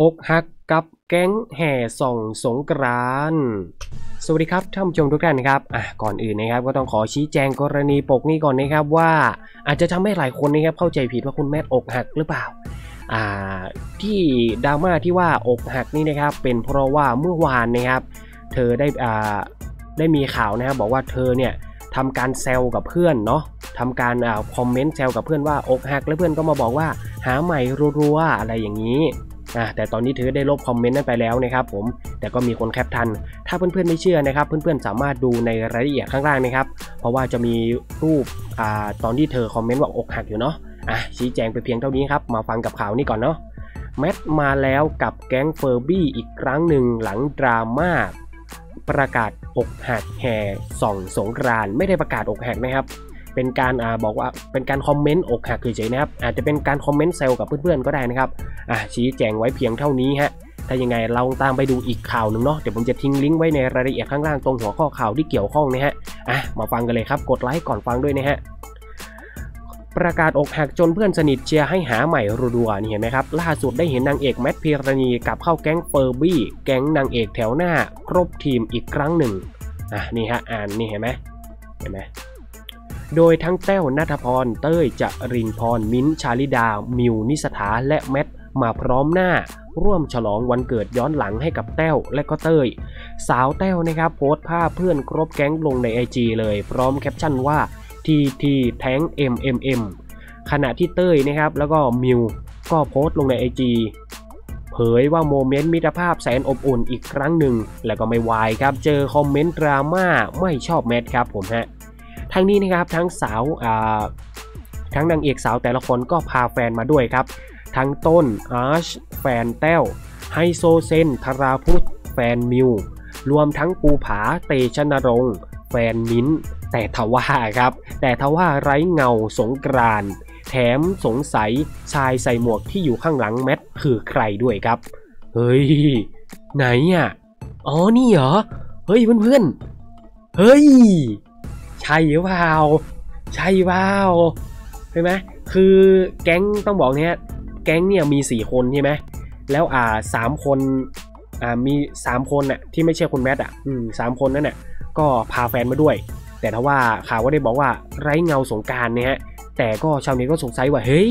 อกหักกับแก๊งแห่ส่องสงกรานต์สวัสดีครับท่านผู้ชมทุกท่านครับอะก่อนอื่นนะครับ ก็ต้องขอชี้แจงกรณีปกนี้ก่อนนะครับว่าอาจจะทำให้หลายคนนะครับเข้าใจผิดว่าคุณแมทอกหักหรือเปล่าอ่าที่ดราม่าที่ว่าอกหักนี่นะครับเป็นเพราะว่าเมื่อวานนะครับ เธอได้อ่าได้มีข่าวนะครับบอกว่าเธอเนี่ยทำการแซวกับเพื่อนเนาะทำการอ่าคอมเมนต์แซวกับเพื่อนว่าอกหักแล้วเพื่อนก็มาบอกว่าหาใหม่รัวๆอะไรอย่างนี้ อะแต่ตอนนี้เธอได้ลบคอมเมนต์นั้นไปแล้วนะครับผมแต่ก็มีคนแคปทัน ถ้าเพื่อนๆไม่เชื่อนะครับ เพื่อนๆสามารถดูในรายละเอียดข้างล่างนะครับ เพราะว่าจะมีรูปอ่าตอนที่เธอคอมเมนต์ว่าอกหักอยู่เนาะอะชี้แจงไปเพียงเท่านี้ครับมาฟังกับข่าวนี้ก่อนเนาะแมทมาแล้วกับแก๊งเฟอร์บี้อีกครั้งหนึ่งหลังดราม่าประกาศอกหักแห่ส่องสงกรานต์ไม่ได้ประกาศอกหักนะครับ เป็นการอ่าบอกว่าเป็นการคอมเมนต์อกหักเฉยๆนะครับ อาจจะเป็นการคอมเมนต์เซลกับเพื่อนๆก็ได้นะครับอะชี้แจงไว้เพียงเท่านี้ฮะถ้ายังไงเราตามไปดูอีกข่าวหนึ่งเนาะเดี๋ยวผมจะทิ้งลิงก์ไว้ในรายละเอียดข้างล่างตรงหัวข้อข่าวที่เกี่ยวข้องนะฮะอะมาฟังกันเลยครับกดไลค์ก่อนฟังด้วยนะฮะประกาศอกหักจนเพื่อนสนิทเชียร์ให้หาใหม่รัวๆนี่เห็นไหมครับ ล่าสุดได้เห็นนางเอกแมทพีรณีกลับเข้าแก๊งเฟอร์บี้ แก๊งนางเอกแถวหน้า ครบทีมอีกครั้งหนึ่งอะนี่ฮะอ่านนี่เห็นไหมเห็นไหม โดยทั้งแต้วนัทพร เต้ยจรินพร มิ้นชาลิดา มิว นิสถา และแมท มาพร้อมหน้า ร่วมฉลองวันเกิดย้อนหลังให้กับแต้วและก็เต้ย สาวแต้วนะครับโพสต์ภาพเพื่อนครบแก๊งลงใน IG เลย พร้อมแคปชั่นว่า TT แท้ง MMM ขณะที่เต้ยนะครับแล้วก็มิวก็โพสต์ลงใน IG เผยว่าโมเมนต์มิตรภาพแสนอบอุ่นอีกครั้งหนึ่ง แล้วก็ไม่วายครับ เจอคอมเมนต์ดราม่าไม่ชอบแมทครับผมฮะ ทั้งนี้นะครับทั้งสาวทั้งนางเอกสาวแต่ละคนก็พาแฟนมาด้วยครับ ทั้งต้นอาร์ชแฟนแต้วไฮโซเซนธราพุทธแฟนมิวรวมทั้งปูผาเตชนรงค์แฟนมิ้นแต่ทว่าครับ แต่ทว่าไร้เงาสงกรานแถมสงสัยชายใส่หมวกที่อยู่ข้างหลังแมทคือใครด้วยครับ เฮ้ย ไหนอะ อ๋อนี่เหรอ เฮ้ยเพื่อนๆ เฮ้ย ใช่หรือเปล่าใช่เปล่าใช่ไหมคือแก๊งต้องบอกเนี่ยแก๊งเนี่ยมี 4 คนใช่ไหมแล้วอ่าสามคนอ่ามี3คนน่ะที่ไม่ใช่คุณแมทอะอืมสามคนนั่นน่ะก็พาแฟนมาด้วย แต่ถ้าว่าข่าวก็ได้บอกว่าไร้เงาสงการเนี่ยฮะแต่ก็ชาวเน็ตก็สงสัยว่าเฮ้ย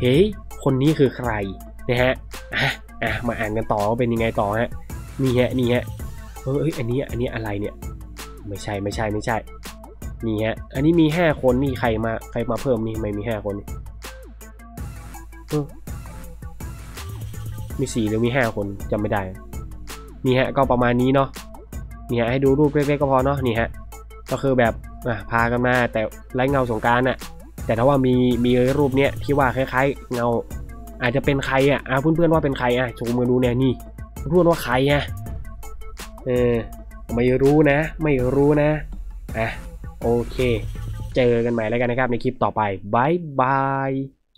เฮ้ยคนนี้คือใครนะฮะอะอะมาอ่านกันต่อว่าเป็นยังไงต่อฮะนี่ฮะนี่ฮะเฮ้ยอันนี้อันนี้อะไรเนี่ย ไม่ใช่ไม่ใช่ไม่ใช่ นี่ฮะ อันนี้มีห้าคนนี่ใครมาใครมาเพิ่มนี่ไม่มีห้าคนมีสี่หรือมีห้าคนจำไม่ได้ นี่ฮะก็ประมาณนี้เนาะ นี่ฮะให้ดูรูปเล็กๆก็พอเนาะนี่ฮะ ก็คือแบบพากันมาแต่ไร้เงาสงการน่ะ แต่ถ้าว่ามีมีรูปเนี้ยที่ว่าคล้ายๆ เงา อาจจะเป็นใครอะเพื่อนๆว่าเป็นใครอะชมมาดูเนี่ยนี่เพื่อนว่าใครอะเออไม่รู้นะ ไม่รู้นะอะ โอเค เจอกันใหม่แล้วกันนะครับในคลิปต่อไปบายบาย